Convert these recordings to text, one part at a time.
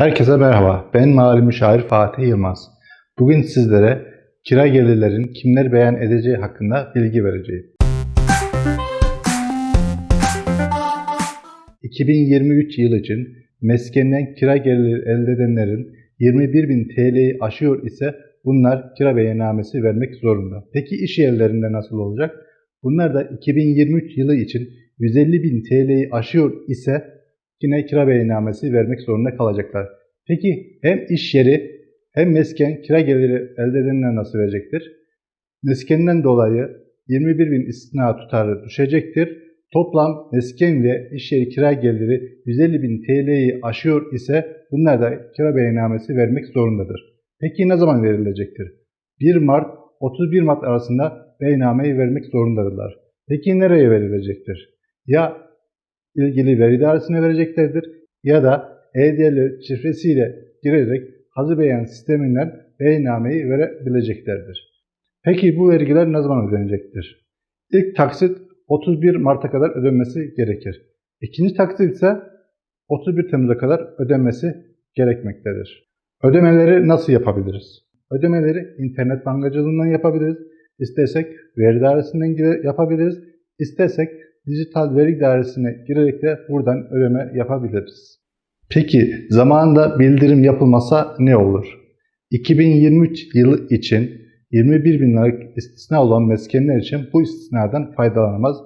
Herkese merhaba. Ben mali müşavir Fatih Yılmaz. Bugün sizlere kira gelirlerin kimler beyan edeceği hakkında bilgi vereceğim. 2023 yılı için meskenden kira geliri elde edenlerin 21.000 TL'yi aşıyor ise bunlar kira beyannamesi vermek zorunda. Peki iş yerlerinde nasıl olacak? Bunlar da 2023 yılı için 150.000 TL'yi aşıyor ise yine kira beyannamesi vermek zorunda kalacaklar. Peki hem iş yeri hem mesken kira geliri elde edenler nasıl verecektir? Meskenden dolayı 21 bin istina tutarı düşecektir. Toplam mesken ve iş yeri kira geliri 150 bin TL'yi aşıyor ise bunlar da kira beyannamesi vermek zorundadır. Peki ne zaman verilecektir? 1 Mart 31 Mart arasında beyannameyi vermek zorundadırlar. Peki nereye verilecektir? Ya ilgili veri dairesine vereceklerdir ya da e-devlet şifresiyle girerek hazır beyan sisteminden beyannameyi verebileceklerdir. Peki bu vergiler ne zaman ödenecektir? İlk taksit 31 Mart'a kadar ödenmesi gerekir. İkinci taksit ise 31 Temmuz'a kadar ödenmesi gerekmektedir. Ödemeleri nasıl yapabiliriz? Ödemeleri internet bankacılığından yapabiliriz. İstersek veri dairesinden yapabiliriz. İstersek dijital veri dairesine girerek de buradan ödeme yapabiliriz. Peki zamanında bildirim yapılmasa ne olur? 2023 yılı için 21 bin liralık istisna olan meskenler için bu istisnadan faydalanamaz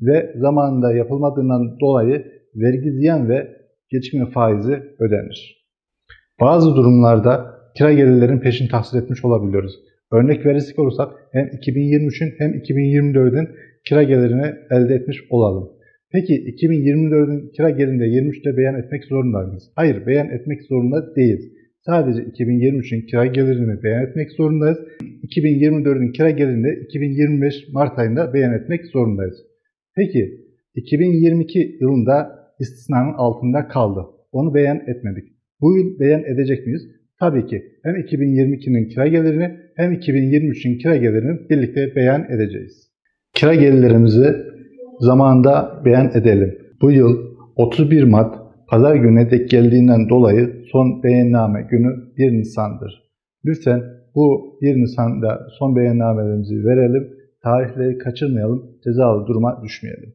ve zamanında yapılmadığından dolayı vergi ziyan ve gecikme faizi ödenir. Bazı durumlarda kira gelirlerin peşin tahsil etmiş olabiliyoruz. Örnek verecek olursak hem 2023'ün hem 2024'ün kira gelirini elde etmiş olalım. Peki 2024'ün kira gelirinde 23'te beyan etmek zorunda mıyız? Hayır, beyan etmek zorunda değiliz. Sadece 2023'ün kira gelirini beyan etmek zorundayız. 2024'ün kira gelirini de 2025 Mart ayında beyan etmek zorundayız. Peki 2022 yılında istisnanın altında kaldı. Onu beyan etmedik. Bu yıl beyan edecek miyiz? Tabii ki. Hem 2022'nin kira gelirini hem 2023'ün kira gelirini birlikte beyan edeceğiz. Kira gelirlerimizi zamanında beyan edelim. Bu yıl 31 Mart pazar gününe denk geldiğinden dolayı son beyanname günü 1 Nisan'dır. Lütfen bu 1 Nisan'da son beyannamelerimizi verelim. Tarihleri kaçırmayalım, cezalı duruma düşmeyelim.